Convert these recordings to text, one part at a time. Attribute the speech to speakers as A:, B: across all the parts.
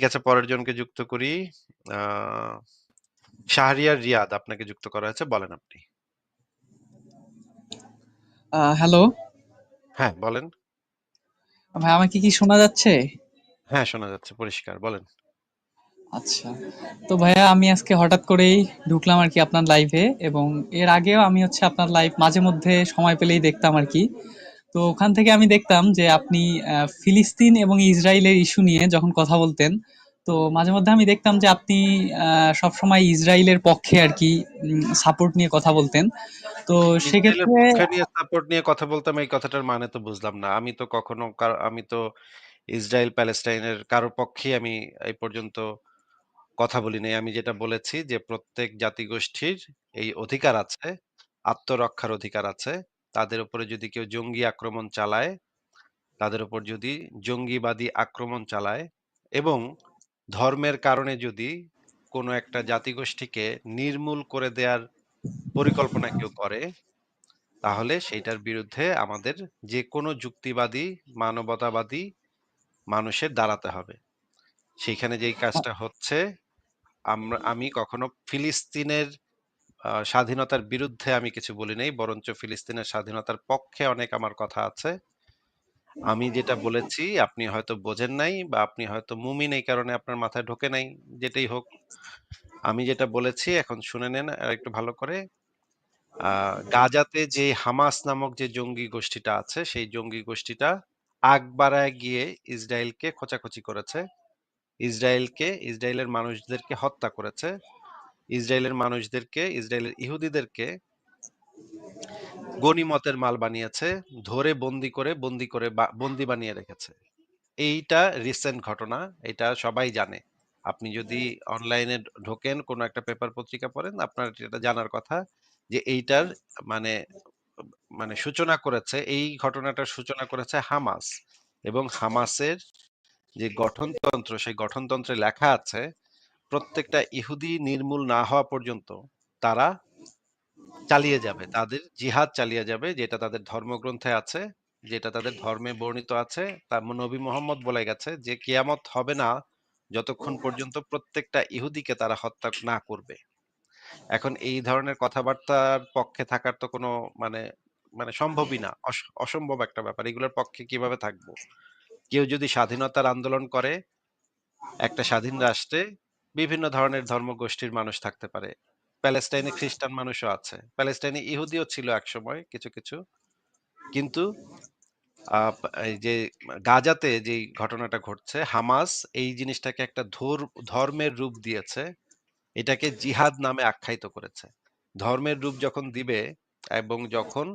A: ঠিক আছে পরের জনকে যুক্ত করি আ শাহরিয়ার রিয়াদ আপনাকে যুক্ত করা হয়েছে বলেন আপনি।
B: হ্যালো।
A: হ্যাঁ, বলেন।
B: ভাই আমাকে কি শোনা যাচ্ছে?
A: হ্যাঁ, শোনা যাচ্ছে পরিষ্কার বলেন।
B: আচ্ছা। তো ভাইয়া আমি আজকে হঠাৎ করেই ঢুকলাম আরকি আপনার লাইভে এবং এর আগেও আমি হচ্ছে আপনার লাইভ মাঝে মধ্যে সময় পেলেই দেখতাম আরকি। তো ওখান থেকে আমি দেখতাম যে আপনি ফিলিস্তিন এবং ইসরায়েলের ইস্যু নিয়ে যখন কথা বলতেন, তো মাঝে মধ্যে আমি দেখতাম যে আপনি সবসময় ইসরায়েলের পক্ষে আরকি উম সাপোর্ট নিয়ে কথা বলতেন। তো সেক্ষেত্রে
A: সাপোর্ট নিয়ে কথা বলতাম এই কথাটার মানে তো বুঝলাম না। আমি তো কখনো আমি তো ইসরায়েল প্যালেস্টাইনের কারও পক্ষে আমি এই পর্যন্ত কথা বলি নাই। আমি যেটা বলেছি যে প্রত্যেক জাতিগোষ্ঠীর এই অধিকার আছে, আত্মরক্ষার অধিকার আছে। তাদের উপরে যদি কেউ জঙ্গি আক্রমণ চালায়, তাদের উপর যদি জঙ্গিবাদী আক্রমণ চালায় এবং ধর্মের কারণে যদি কোনো একটা জাতিগোষ্ঠীকে নির্মূল করে দেওয়ার পরিকল্পনা কেউ করে, তাহলে সেইটার বিরুদ্ধে আমাদের যে কোনো যুক্তিবাদী, মানবতাবাদী মানুষের দাঁড়াতে হবে। সেইখানে যেই কাজটা হচ্ছে আমরা আমি কখনো ফিলিস্তিনের স্বাধীনতার বিরুদ্ধে আমি কিছু বলি নাই। বরঞ্চ ফিলিস্তিনের স্বাধীনতার পক্ষে অনেক আমার কথা আছে। আমি যেটা বলেছি আপনি হয়তো বোঝেন নাই বা আপনি হয়তো মুমিন এই কারণে আপনার মাথায় ঢোকে নাই। যেটাই হোক। আমি যেটা বলেছি এখন শুনে নেন আরেকটু ভালো করে। গাজাতে যে হামাস নামক যে জঙ্গি গোষ্ঠীটা আছে, সেই জঙ্গি গোষ্ঠীটা আগ বাড়ায় গিয়ে ইসরায়েলকে খোঁচাখুচি করেছে। ইসরায়েলকে ইসরায়েলের মানুষদেরকে হত্যা করেছে। ইসরায়েলের মানুষদেরকে, ইসরায়েলের ইহুদিদেরকে গনিমতের মাল বানিয়েছে। ধরে বন্দি করে, বন্দি করে বন্দি বানিয়ে রেখেছে। এইটা রিসেন্ট ঘটনা। এটা সবাই জানে। আপনি যদি অনলাইনে ঢোকেন, কোনো একটা পেপার পত্রিকা পড়েন, আপনার এটা জানার কথা যে এইটার মানে মানে সূচনা করেছে, এই ঘটনাটার সূচনা করেছে হামাস এবং হামাসের যে গঠনতন্ত্র, সেই গঠনতন্ত্রে লেখা আছে প্রত্যেকটা ইহুদি নির্মূল না হওয়া পর্যন্ত তারা চালিয়ে যাবে। তাদের জিহাদ চালিয়ে যাবে যেটা তাদের ধর্মগ্রন্থে আছে, যেটা তাদের ধর্মে বর্ণিত আছে। তার নবী মোহাম্মদ বলে গেছে যে কিয়ামত হবে না যতক্ষণ পর্যন্ত প্রত্যেকটা ইহুদিকে তারা হত্যা না করবে। এখন এই ধরনের কথাবার্তার পক্ষে থাকার তো কোনো মানে মানে সম্ভবই না। অস অসম্ভব একটা ব্যাপার। এগুলোর পক্ষে কীভাবে থাকব? কেউ যদি স্বাধীনতার আন্দোলন করে, একটা স্বাধীন রাষ্ট্রে বিভিন্ন ধরনের ধর্মগোষ্ঠীর মানুষ থাকতে পারে। প্যালেস্টাইনে খ্রিস্টান মানুষও আছে। প্যালেস্টাইনে ইহুদিও ছিল একসময় কিছু, কিছু। কিন্তু এই যে গাজাতে যেই ঘটনাটা ঘটছে, হামাস এই জিনিসটাকে একটা ধর্মের রূপ দিয়েছে। এটাকে জিহাদ নামে আখ্যায়িত করেছে। ধর্মের রূপ যখন দিবে এবং যখন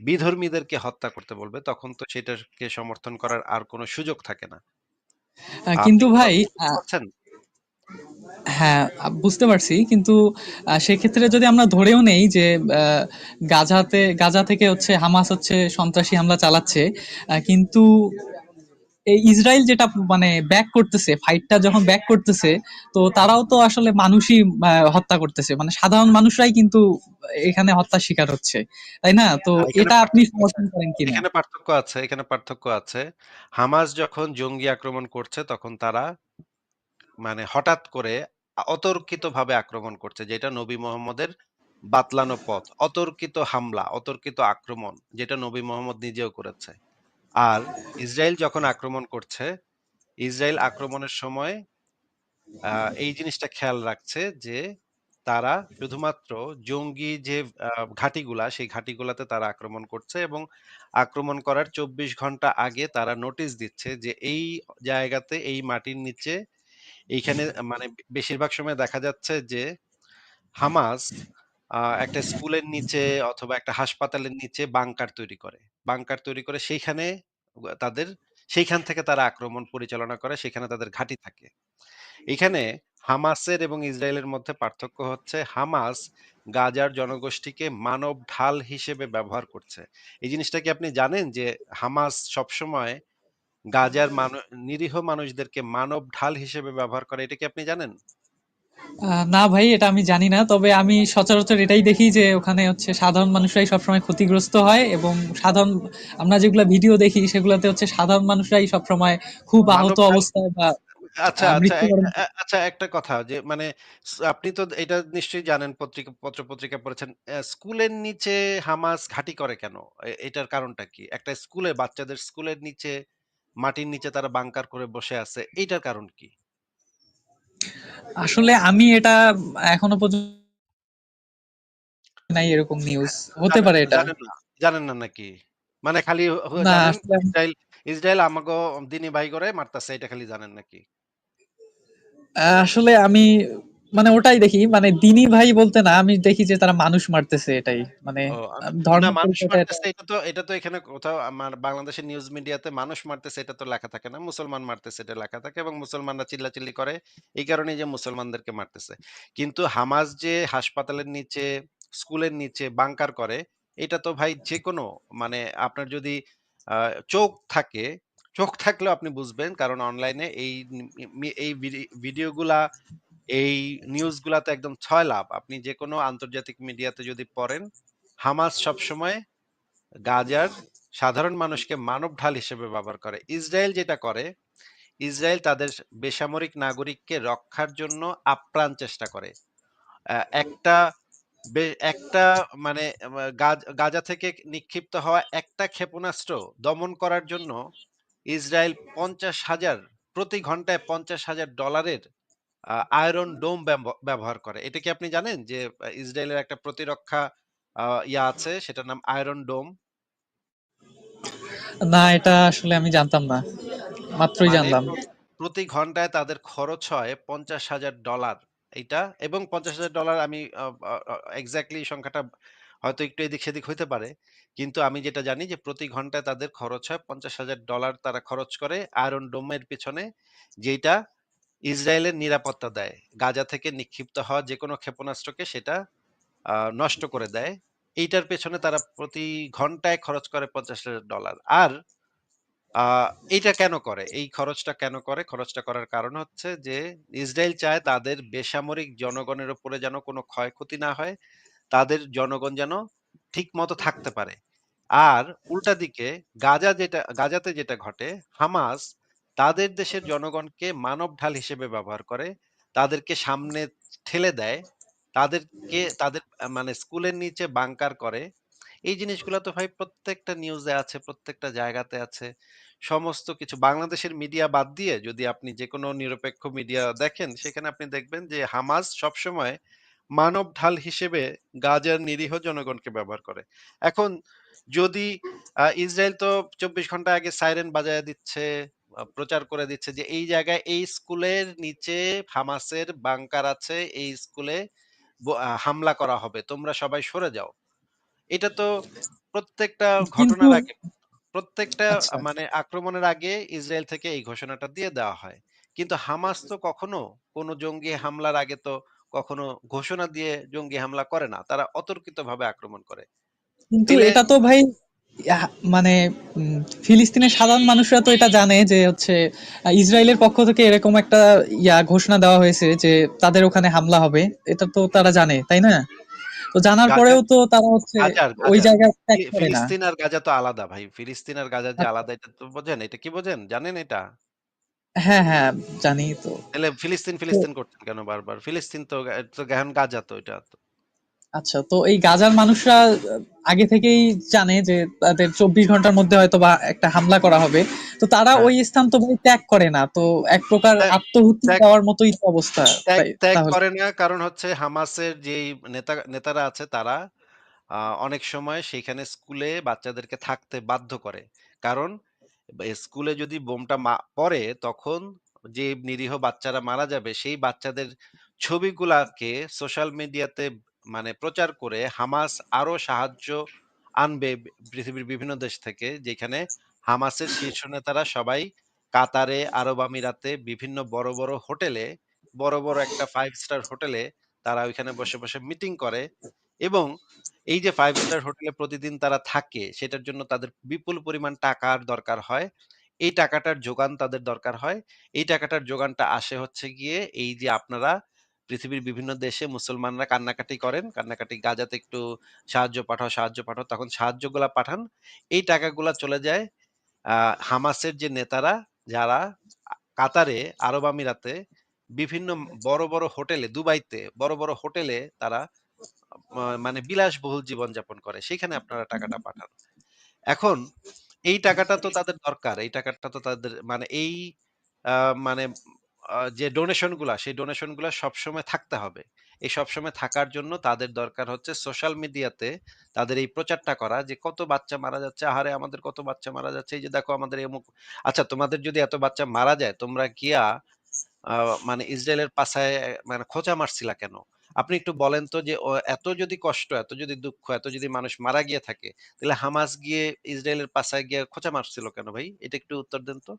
A: বিধর্মীদেরকে হত্যা করতে বলবে, তখন তো সেটাকে সমর্থন করার আর কোনো সুযোগ থাকে না।
B: কিন্তু
A: কি
B: ভাই হ্যাঁ, বুঝতে পারছি। কিন্তু সেক্ষেত্রে যদি আমরা ধরেও নেই যে গাজাতে গাজা থেকে হচ্ছে হামাস হচ্ছে সন্ত্রাসী হামলা চালাচ্ছে। কিন্তু এই ইসরায়েল যেটা মানে ব্যাক করতেছে, ফাইটটা যখন ব্যাক করতেছে, তো তারাও তো আসলে মানুষই হত্যা করতেছে। মানে সাধারণ মানুষরাই কিন্তু এখানে হত্যার শিকার হচ্ছে। তাই না? তো এটা আপনি। সমর্থন করেন কিনা?
A: এখানে পার্থক্য আছে, এখানে পার্থক্য আছে। হামাস যখন জঙ্গি আক্রমণ করছে তখন তারা মানে হঠাৎ করে অতর্কিতভাবে আক্রমণ করছে। যেটা নবী মোহাম্মদের বাতলানো পথ। অতর্কিত হামলা, অতর্কিত আক্রমণ যেটা নবী মোহাম্মদ নিজেও করেছে। আর ইসরায়েল যখন আক্রমণ করছে, ইসরায়েল আক্রমণের সময় এই জিনিসটা খেয়াল রাখছে যে তারা শুধুমাত্র জঙ্গি যে ঘাঁটিগুলা, সেই ঘাঁটিগুলাতে তারা আক্রমণ করছে এবং আক্রমণ করার ২৪ ঘণ্টা আগে তারা নোটিশ দিচ্ছে যে এই জায়গাতে, এই মাটির নিচে এইখানে মানে বেশিরভাগ সময় দেখা যাচ্ছে যে হামাস একটা স্কুলের নিচে অথবা একটা হাসপাতালের নিচে বাংকার তৈরি করে। বাংকার তৈরি করে সেইখানে তাদের সেইখান থেকে তারা আক্রমণ পরিচালনা করে, সেখানে তাদের ঘাঁটি থাকে। এখানে হামাসের এবং ইসরায়েলের মধ্যে পার্থক্য হচ্ছে হামাস গাজার জনগোষ্ঠীকে মানব ঢাল হিসেবে ব্যবহার করছে। এই জিনিসটা কি আপনি জানেন যে হামাস সবসময় গাজার মানু নিরীহ মানুষদেরকে মানব ঢাল হিসেবে ব্যবহার করে। এটা কি আপনি জানেন?
B: না ভাই এটা আমি জানি না। তবে আমি সচরাচর এটাই দেখি যে ওখানে হচ্ছে সাধারণ মানুষরাই সবসময় ক্ষতিগ্রস্ত হয় এবং সাধারণ আমরা যেগুলা ভিডিও দেখি সেগুলাতে হচ্ছে সাধারণ মানুষরাই সবসময় খুব আহত অবস্থায় বা
A: আচ্ছা, আচ্ছা, আচ্ছা একটা কথা যে মানে আপনি তো এটা নিশ্চয়ই জানেন পত্রিকা পত্র-পত্রিকা পড়েছেন। স্কুলের নিচে হামাস ঘাঁটি করে কেন? এটার কারণটা কি? একটা স্কুলে বাচ্চাদের স্কুলের নিচে মাটির নিচে তারা বাংকার করে বসে আছে। এইটার কারণ কি?
B: আসলে আমি এটা এখনও পর্যন্ত নাই এরকম নিউজ। হতে পারে এটা।
A: জানেন না নাকি? মানে খালি হ
B: না
A: জানেন
B: আসলে আমি
A: ইসরাইল ইসরাইল আমাগো দিনী ভাই করে মারতাছে এটা খালি জানেন নাকি?
B: আসলে আমি মানে ওটাই দেখি। মানে দিনী ভাই বলতে না, আমি দেখি যে তারা মানুষ মারতেছে এটাই। মানে
A: ও
B: আ
A: আম না
B: ধর্মের
A: মানুষ মারতেছে এটা তো এটা তো এখানে কোথাও আমার বাংলাদেশের নিউজ মিডিয়াতে মানুষ মারতেছে এটা তো লেখা থাকে না। মুসলমান মারতেছে এটা লেখা থাকে এবং মুসলমানরা চিল্লাচিল্লি করে। এই কারণেই যে মুসলমানদেরকে মারতেছে। কিন্তু হামাস যে হাসপাতালের নিচে, স্কুলের নিচে বাংকার করে, এটা তো ভাই যেকোনো মানে আপনার যদি চোখ থাকে, চোখ থাকলেও আপনি বুঝবেন। কারণ অনলাইনে এই এই ভিডি ভিডিওগুলা, এই নিউজগুলাতে একদম ছয় লাভ আপনি যে কোনো আন্তর্জাতিক মিডিয়াতে যদি পড়েন, হামাস সবসময় গাজার সাধারণ মানুষকে মানব ঢাল হিসেবে ব্যবহার করে। ইসরায়েল যেটা করে, ইসরায়েল তাদের বেসামরিক নাগরিককে রক্ষার জন্য আপ্রাণ চেষ্টা করে। একটা একটা মানে গাজ থেকে নিক্ষিপ্ত হওয়া একটা ক্ষেপণাস্ত্র দমন করার জন্য ইসরায়েল ৫০,০০০ প্রতি ঘন্টায় $৫০,০০০ আ আয়রন ডোম ব্যব ব্যবহার করে। এটা কি আপনি জানেন? যে আ ইসরায়েলের একটা প্রতিরক্ষা আ ইয়া আছে সেটার নাম আয়রন ডোম?
B: না এটা আসলে আমি জানতাম না। মাত্রই
A: মানে
B: জানলাম।
A: প্র প্রতি ঘন্টায় তাদের খরচ হয় $৫০,০০০ এইটা এবং $৫০,০০০ আমি আ আ আ এক্সাক্টলি সংখ্যাটা হয়তো একটু এদিক-সেদিক হইতে পারে। কিন্তু আমি যেটা জানি যে প্রতি ঘন্টায় তাদের খরচ হয় $৫০,০০০ তারা খরচ করে আয়রন ডোমের পেছনে, যেইটা ইসরায়েলের নিরাপত্তা দেয়। গাজা থেকে নিক্ষিপ্ত হওয়া যে কোনো ক্ষেপণাস্ত্রকে সেটা নষ্ট করে দেয়। এইটার পেছনে তারা প্রতি ঘন্টায় খরচ করে $৫০,০০০ আর এইটা কেন করে? এই খরচটা কেন করে? খরচটা করার কারণ হচ্ছে যে ইসরায়েল চায় তাদের বেসামরিক জনগণের উপরে যেন কোনো ক্ষয়ক্ষতি না হয়। তাদের জনগণ যেন ঠিকমতো থাকতে পারে। আর উল্টা দিকে গাজা যেটা গাজাতে যেটা ঘটে, হামাস তাদের দেশের জনগণকে মানব ঢাল হিসেবে ব্যবহার করে। তাদেরকে সামনে ঠেলে দেয়। তাদেরকে তাদের মানে স্কুলের নিচে বাংকার করে। এই জিনিসগুলো তো ভাই প্রত্যেকটা নিউজে আছে, প্রত্যেকটা জায়গাতে আছে। সমস্ত কিছু বাংলাদেশের মিডিয়া বাদ দিয়ে যদি আপনি যে কোনো নিরপেক্ষ মিডিয়া দেখেন, সেখানে আপনি দেখবেন যে হামাস সবসময় মানব ঢাল হিসেবে গাজার নিরীহ জনগণকে ব্যবহার করে। এখন যদি ইসরায়েল তো ২৪ ঘণ্টা আগে সাইরেন বাজায়া দিচ্ছে, প্রচার করে দিচ্ছে যে এই জায়গায় এই স্কুলের নিচে হামাসের বাংকার আছে, এই স্কুলে হামলা করা হবে। তোমরা সবাই সরে যাও। এটা তো প্রত্যেকটা ঘটনার আগে প্রত্যেকটা
B: আচ্ছা।
A: মানে আক্রমণের আগে ইসরায়েল থেকে এই ঘোষণাটা দিয়ে দেওয়া হয়। কিন্তু হামাস তো কখনো কোনো জঙ্গি হামলার আগে তো কখনো ঘোষণা দিয়ে জঙ্গি হামলা করে না। তারা অতর্কিতভাবে আক্রমণ করে।
B: কিন্তু এটা তো ভাই মানে ফিলিস্তিনের সাধারণ মানুষরা তো এটা জানে যে হচ্ছে ইসরায়েলের পক্ষ থেকে এরকম একটা ইয়া ঘোষণা দেওয়া হয়েছে যে তাদের ওখানে হামলা হবে। এটা তো তারা জানে, তাই না? তো জানার পরেও তো তারা হচ্ছে ওই জায়গা ত্যাগ করে না।
A: ফিলিস্তিন আর গাজা তো আলাদা ভাই। ফিলিস্তিন আর গাজা যে
B: আচ্ছা।
A: আলাদা এটা তো বোঝেন? এটা কি বোঝেন? জানেন এটা?
B: হ্যাঁ, হ্যাঁ জানি তো।
A: তাহলে ফিলিস্তিন, ফিলিস্তিন করছেন কেন বারবার? ফিলিস্তিন তো গা তো এখন গাজা তো এটা তো।
B: আচ্ছা তো এই গাজার মানুষরা আগে থেকেই জানে যে তাদের ২৪ ঘণ্টার মধ্যে হয়তোবা একটা হামলা করা হবে। তো তারা
A: হ্যাঁ।
B: ওই স্থান তো ভাই ত্যাগ করে না। তো এক প্রকার
A: ত্যাগ
B: আত্মহুতি
A: ত্যাগ
B: মতোই অবস্থা
A: ত্যাগ। করে না কারণ হচ্ছে হামাসের যেই নেতা নেতারা আছে তারা অনেক সময় সেইখানে স্কুলে বাচ্চাদেরকে থাকতে বাধ্য করে। কারণ স্কুলে যদি বোমটা পড়ে তখন যে নিরীহ বাচ্চারা মারা যাবে সেই বাচ্চাদের ছবিগুলাকে সোশ্যাল মিডিয়াতে মানে প্রচার করে হামাস আরও সাহায্য আনবে পৃথিবীর বিভিন্ন দেশ থেকে যেখানে হামাসের শীর্ষ নেতারা সবাই কাতারে, আরব আমিরাতে বিভিন্ন বড়, বড় হোটেলে, বড়, বড় একটা ফাইভ স্টার হোটেলে তারা ওইখানে বসে, বসে মিটিং করে এবং এই যে ফাইভ স্টার হোটেলে প্রতিদিন তারা থাকে সেটার জন্য তাদের বিপুল পরিমাণ টাকার দরকার হয়। এই টাকাটার যোগান তাদের দরকার হয়। এই টাকাটার যোগানটা আসে হচ্ছে গিয়ে এই যে আপনারা পৃথিবীর বিভিন্ন দেশে মুসলমানরা কান্নাকাটি করেন। কান্নাকাটি গাজাতে একটু সাহায্য পাঠাও, সাহায্য পাঠাও। তখন সাহায্যগুলা পাঠান। এই টাকাগুলা চলে যায় হামাসের যে নেতারা যারা কাতারে, আরব আমিরাতে বিভিন্ন বড়, বড় হোটেলে, দুবাইতে বড়, বড় হোটেলে তারা মানে বিলাসবহুল জীবনযাপন করে। সেখানে আপনারা টাকাটা পাঠান। এখন এই টাকাটা তো তাদের দরকার। এই টাকাটা তো তাদের মানে এই মানে যে ডোনেশনগুলা, সেই ডোনেশনগুলা সবসময় থাকতে হবে। এই সবসময় থাকার জন্য তাদের দরকার হচ্ছে সোশ্যাল মিডিয়াতে তাদের এই প্রচারটা করা যে কত বাচ্চা মারা যাচ্ছে। আহারে আমাদের কত বাচ্চা মারা যাচ্ছে। এই যে দেখো আমাদের অমুক আচ্ছা তোমাদের যদি এত বাচ্চা মারা যায় তোমরা গিয়া মানে ইসরায়েলের পাশায় মানে খোঁচা মারছিলা কেন? আপনি একটু বলেন তো যে এত যদি কষ্ট, এত যদি দুঃখ, এত যদি মানুষ মারা গিয়ে থাকে, তাহলে হামাস গিয়ে ইসরায়েলের পাশায় গিয়ে খোঁচা মারছিল কেন ভাই? এটা একটু উত্তর দেন তো।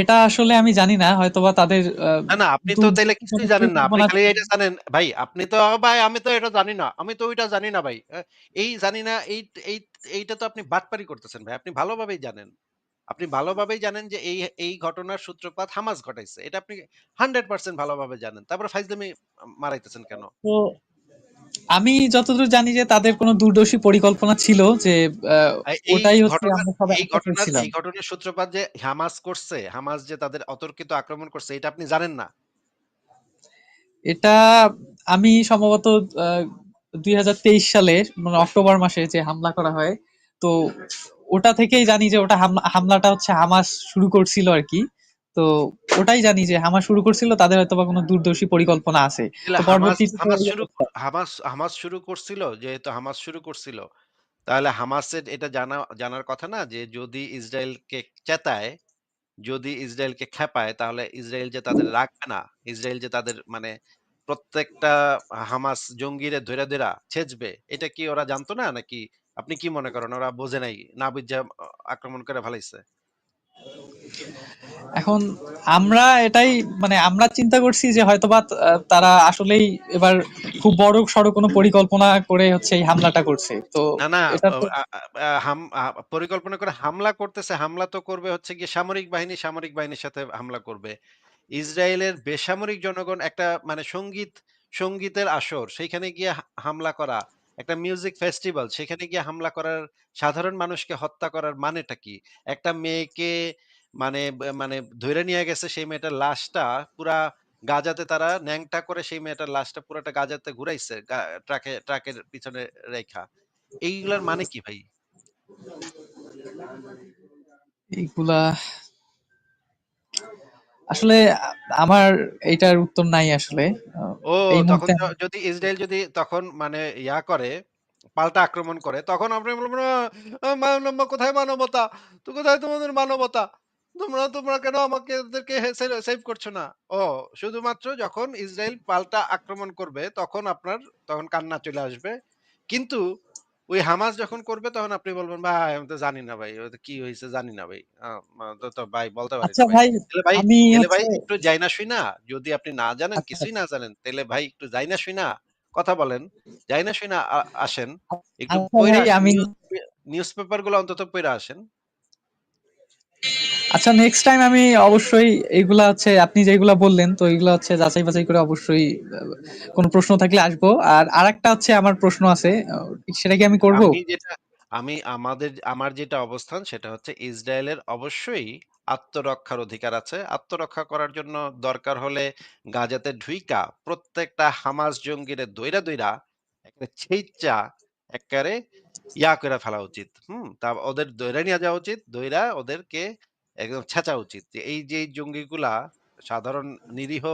B: এটা আসলে আমি জানি না। হয়তোবা তাদের
A: না, না আপনি তো তাইলে কিছুই জানেন না। আপনি খালি এটা জানেন ভাই আপনি তো ভাই আমি তো এটা জানি না। আমি তো ওইটা জানি না ভাই। এই জানি না এই এই এইটা তো আপনি বাটপারি করতেছেন ভাই। আপনি ভালোভাবেই জানেন। আপনি ভালোভাবেই জানেন যে এই এই ঘটনার সূত্রপাত হামাস ঘটাইছে। এটা আপনি 100% ভালোভাবে জানেন। তারপরে ফাইজলামি মারাইতেছেন কেন?
B: তো আমি যতদূর জানি যে তাদের কোনো দূরদর্শী পরিকল্পনা ছিল যে ওটাই হচ্ছে আমরা সবাই
A: এই
B: করছিলাম।
A: এই ঘটনার সূত্রপাত যে হামাস করছে, হামাস যে তাদের অতর্কিত আক্রমণ করছে এটা আপনি জানেন না?
B: এটা আমি সম্ভবত ২০২৩ সালের মানে অক্টোবর মাসে যে হামলা করা হয়, তো ওটা থেকেই জানি যে ওটা হামলা হামলাটা হচ্ছে হামাস শুরু করছিল আরকি। তো ওটাই জানি যে হামাস শুরু করছিল তাদের হয়তোবা কোনো দূরদর্শী পরিকল্পনা আছে।
A: হামাস শুরু হামাস হামাস শুরু করছিল যেহেতু হামাস শুরু করছিল, তাহলে হামাসের এটা জানা জানার কথা না যে যদি ইসরায়েলকে চেতায়, যদি ইসরায়েলকে খেপায় তাহলে ইসরায়েল যে তাদের রাখবে না, ইসরায়েল যে তাদের মানে প্রত্যেকটা হামাস জঙ্গিরে ধরে ধইরা ছেঁচবে। এটা কি ওরা জানতো না? নাকি আপনি কি মনে করেন ওরা বোঝে নাই? না বুঝে আক্রমণ করে ফেলাইছে?
B: এখন আমরা এটাই মানে আমরা চিন্তা করছি যে হয়তোবা তারা আসলেই এবার খুব বড়সড় কোনো পরিকল্পনা করে হচ্ছে এই হামলাটা করছে। তো
A: না, না পরিকল্পনা করে হামলা করতেছে। হামলা তো করবে হচ্ছে গিয়ে সামরিক বাহিনী, সামরিক বাহিনীর সাথে হামলা করবে। ইসরায়েলের বেসামরিক জনগণ একটা মানে সংগীত সঙ্গীতের আসর সেইখানে গিয়ে হামলা করা, একটা মিউজিক ফেস্টিভাল সেখানে গিয়ে হামলা করার সাধারণ মানুষকে হত্যা করার মানেটা কি? একটা মেয়েকে মানে মানে ধইরা নিয়ে গেছে সেই মেয়েটার লাশটা পুরা গাজাতে তারা ন্যাংটা করে সেই মেয়েটার লাশটা পুরাটা গাজাতে ঘুরাইছে ট্রাকে ট্রাকের পিছনে রাইখা। এইগুলার মানে কি ভাই?
B: এইগুলা আসলে আমার এইটার উত্তর নাই আসলে।
A: ও তখন যদি ইসরায়েল যদি তখন মানে ইয়া করে, পাল্টা আক্রমণ করে তখন আপনি বলবেন, "আ আ কোথায় মানবতা? তো কোথায় তোমাদের মানবতা? তোমরা তোমরা কেন আমাকে এদেরকে সেভ করছ না?" ও শুধুমাত্র যখন ইসরায়েল পাল্টা আক্রমণ করবে তখন আপনার তখন কান্না চলে আসবে। কিন্তু ওই হামাস যখন করবে তখন আপনি বলবেন, "ভাই আমি তো জানি না ভাই। কি হইছে জানি না ভাই। তো ভাই বলতে পারি
B: আচ্ছা
A: ভাই।"
B: ভাই
A: তাহলে ভাই
B: আমি
A: তাইলে ভাই
B: হচ্ছে
A: একটু যাইনা শুইনা যদি আপনি না জানেন,
B: আচ্ছা,
A: কিছুই। না জানেন, তাইলে ভাই একটু যাই যাইনা শুইনা কথা বলেন। যাইনা শুইনা আ আসেন। একটু
B: আচ্ছা। আমি
A: নিউজ পেপারগুলো অন্তত পড়ে আসেন।
B: আচ্ছা নেক্সট টাইম আমি অবশ্যই এগুলা হচ্ছে আপনি যেগুলা বললেন তো এগুলা হচ্ছে যাচাই বাছাই করে অবশ্যই কোন প্রশ্ন থাকলে আসব। আর আরেকটা হচ্ছে আমার প্রশ্ন আছে। সেটা কি আমি করব?
A: আমি আমাদের আমার যেটা অবস্থান সেটা হচ্ছে ইসরায়েলের অবশ্যই আত্মরক্ষার অধিকার আছে। আত্মরক্ষা করার জন্য দরকার হলে গাজাতে ঢুইকা প্রত্যেকটা হামাস জঙ্গিরে দইরা, দইরা একেবারে ছেইচ্চা এক্কারে ইয়া করে ফেলা উচিত। হুম? তা ওদের দইরা নিয়ে যাওয়া উচিত। দইরা ওদেরকে একদম ছেঁচা উচিত। যে এই যে জঙ্গিগুলা সাধারণ নিরীহ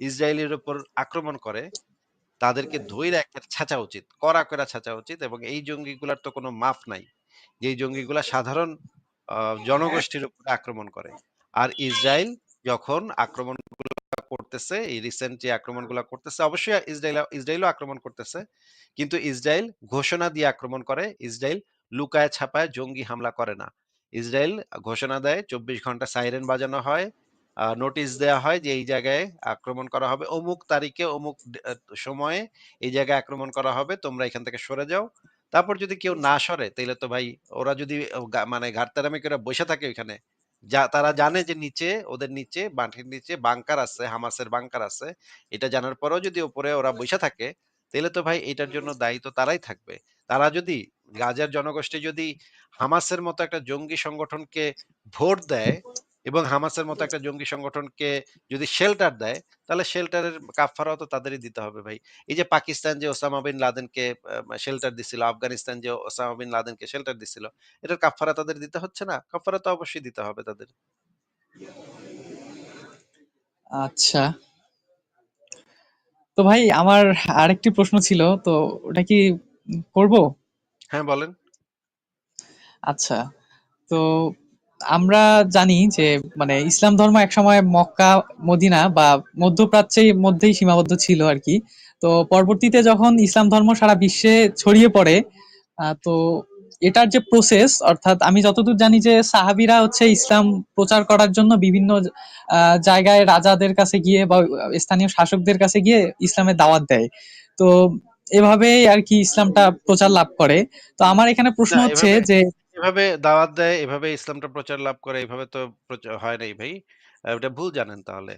A: ইসরায়েলির উপর আক্রমণ করে তাদেরকে ধইরা একটা ছাঁচা উচিত। কড়া কইরা ছাঁচা উচিত এবং এই জঙ্গিগুলার তো কোনো মাফ নাই। যেই জঙ্গিগুলা সাধারণ জনগোষ্ঠীর উপরে আক্রমণ করে। আর ইসরায়েল যখন আক্রমণগুলা করতেছে, এই রিসেন্ট যে আক্রমণগুলা করতেছে, অবশ্যই ইসরায়েল ইসরায়েলও আক্রমণ করতেছে। কিন্তু ইসরায়েল ঘোষণা দিয়ে আক্রমণ করে। ইসরায়েল লুকায় ছাপায় জঙ্গি হামলা করে না। ইসরায়েল ঘোষণা দেয় ২৪ ঘণ্টা সাইরেন বাজানো হয়। নোটিশ দেয়া হয় যে এই জায়গায় আক্রমণ করা হবে। অমুক তারিখে অমুক সময়ে এই জায়গায় আক্রমণ করা হবে। তোমরা এখান থেকে সরে যাও। তারপর যদি কেউ না সরে তাহলে তো ভাই ওরা যদি মানে ঘাড়তেরামি করে বসে থাকে ওইখানে, যা তারা জানে যে নিচে ওদের নিচে মাটির নিচে বাংকার আছে, হামাসের বাংকার আছে। এটা জানার পরেও যদি ওপরে ওরা বসে থাকে, তাহলে তো ভাই এটার জন্য দায়ী তো তারাই থাকবে। তারা যদি গাজার জনগোষ্ঠী যদি হামাসের মতো একটা জঙ্গি সংগঠনকে ভোট দেয়, এবং হামাসের মতো একটা জঙ্গি সংগঠনকে যদি শেল্টার দেয় তাহলে শেল্টারের কাফফারাও তো তাদেরই দিতে হবে ভাই। এই যে পাকিস্তান যে ওসামা বিন লাদেনকে শেল্টার দিছিল আফগানিস্তান যে ওসামা বিন লাদেনকে শেল্টার দিছিল এটার কাফফারা তাদের দিতে হচ্ছে না? কাফফারা তো অবশ্যই দিতে হবে তাদের।
B: আচ্ছা। তো ভাই আমার আরেকটি প্রশ্ন ছিল তো ওটা কি করব?
A: হ্যাঁ বলেন।
B: আচ্ছা তো আমরা জানি যে মানে ইসলাম ধর্ম একসময় মক্কা, মদিনা বা মধ্যপ্রাচ্যের মধ্যেই সীমাবদ্ধ ছিল আর কি। তো পরবর্তীতে যখন ইসলাম ধর্ম সারা বিশ্বে ছড়িয়ে পড়ে তো এটার যে প্রসেস অর্থাৎ আমি যতদূর জানি যে সাহাবিরা হচ্ছে ইসলাম প্রচার করার জন্য বিভিন্ন জায়গায় রাজাদের কাছে গিয়ে বা স্থানীয় শাসকদের কাছে গিয়ে ইসলামের দাওয়াত দেয়। তো এভাবেই আর কি ইসলামটা প্রচার লাভ করে। তো আমার এখানে প্রশ্ন হচ্ছে যে
A: এভাবে দাওয়াত দেয় এভাবে ইসলামটা প্রচার লাভ করে এভাবে তো হয় নাই ভাই। ওটা ভুল জানেন তাহলে।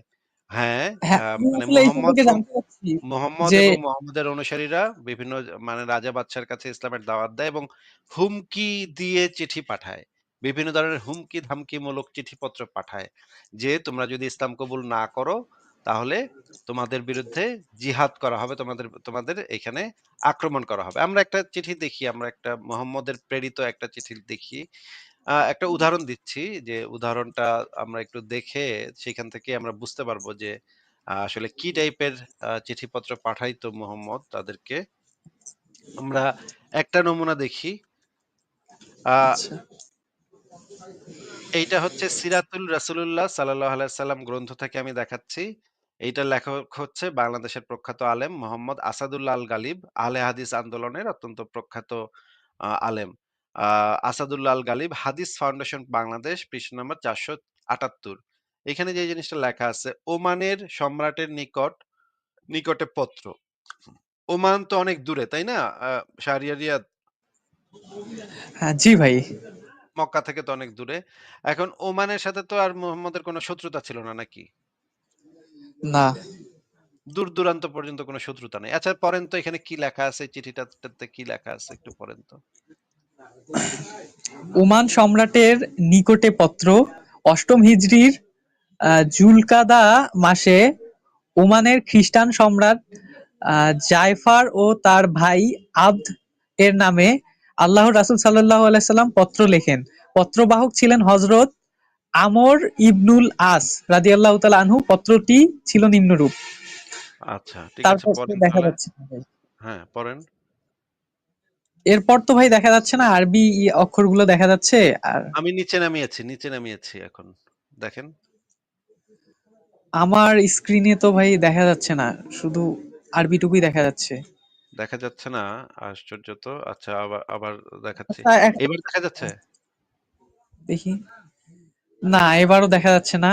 A: হ্যাঁ
B: হ্যাঁ
A: মানে মোহাম্মদ এবং মোহাম্মদের অনুসারীরা বিভিন্ন মানে রাজা বাদশার কাছে ইসলামের দাওয়াত দেয় এবং হুমকি দিয়ে চিঠি পাঠায়। বিভিন্ন ধরনের হুমকি ধামকি মূলক চিঠিপত্র পাঠায় যে তোমরা যদি ইসলাম কবুল না করো তাহলে তোমাদের বিরুদ্ধে জিহাদ করা হবে তোমাদের তোমাদের এখানে আক্রমণ করা হবে। আমরা একটা চিঠি দেখি আমরা একটা মোহাম্মদের প্রেরিত একটা চিঠি দেখি। একটা উদাহরণ দিচ্ছি যে উদাহরণটা আমরা একটু দেখে সেখান থেকে আমরা বুঝতে পারব যে আসলে কি টাইপের চিঠিপত্র পাঠাইতো মোহাম্মদ তাদেরকে। আমরা একটা নমুনা দেখি। আহ,
B: আচ্ছা।
A: এইটা হচ্ছে সিরাতুল রাসূলুল্লাহ সাল্লাহ সাল্লাম গ্রন্থ থেকে আমি দেখাচ্ছি। এইটার লেখক হচ্ছে বাংলাদেশের প্রখ্যাত আলেম মোহাম্মদ আসাদুল্লাহ আল গালিব। আহলে হাদিস আন্দোলনের অত্যন্ত প্রখ্যাত আলেম। আসাদুল্লাহ আল গালিব হাদিস ফাউন্ডেশন বাংলাদেশ পৃষ্ঠ নম্বর চারশো আটাত্তর। এখানে যে জিনিসটা লেখা আছে ওমানের সম্রাটের নিকট নিকটে পত্র। ওমান তো অনেক দূরে তাই না? আহ, শাহরিয়ার রিয়াদ?
B: হ্যাঁ জি ভাই।
A: মক্কা থেকে তো অনেক দূরে। এখন ওমানের সাথে তো আর মোহাম্মদের কোনো শত্রুতা ছিল না নাকি?
B: না।
A: দূর দূরান্ত পর্যন্ত কোনো শত্রুতা নেই। আচ্ছা পড়েন তো এখানে কি লেখা আছে? চিঠিটাতে কি লেখা আছে? একটু পড়েন তো।
B: ওমান সম্রাটের নিকটে পত্র অষ্টম হিজরির জুলকাদা মাসে ওমানের খ্রিস্টান সম্রাট আহ, জায়ফার ও তার ভাই আবদ এর নামে আল্লাহ রাসূল সাল্লাল্লাহু আলাইহি সাল্লাম পত্র লেখেন। পত্রবাহক ছিলেন হযরত আমর ইবনুল আস রাদিয়াল্লাহু তাআলা আনহু পত্রটি ছিল নিম্নরূপ।
A: আচ্ছা ঠিক আছে
B: তারপর দেখা যাচ্ছে।
A: হ্যাঁ পড়েন
B: এরপর তো ভাই দেখা যাচ্ছে না আরবি অক্ষরগুলো দেখা যাচ্ছে আর
A: আমি নিচে নামিয়েছি নিচে নামিয়েছি এখন। দেখেন।
B: আমার স্ক্রিনে তো ভাই দেখা যাচ্ছে না শুধু আরবিটুকুই দেখা যাচ্ছে।
A: দেখা যাচ্ছে না আশ্চর্য তো। আচ্ছা আবার আবার দেখাচ্ছি।
B: আচ্ছা
A: এবার দেখা যাচ্ছে?
B: দেখি। না এবারও দেখা যাচ্ছে না।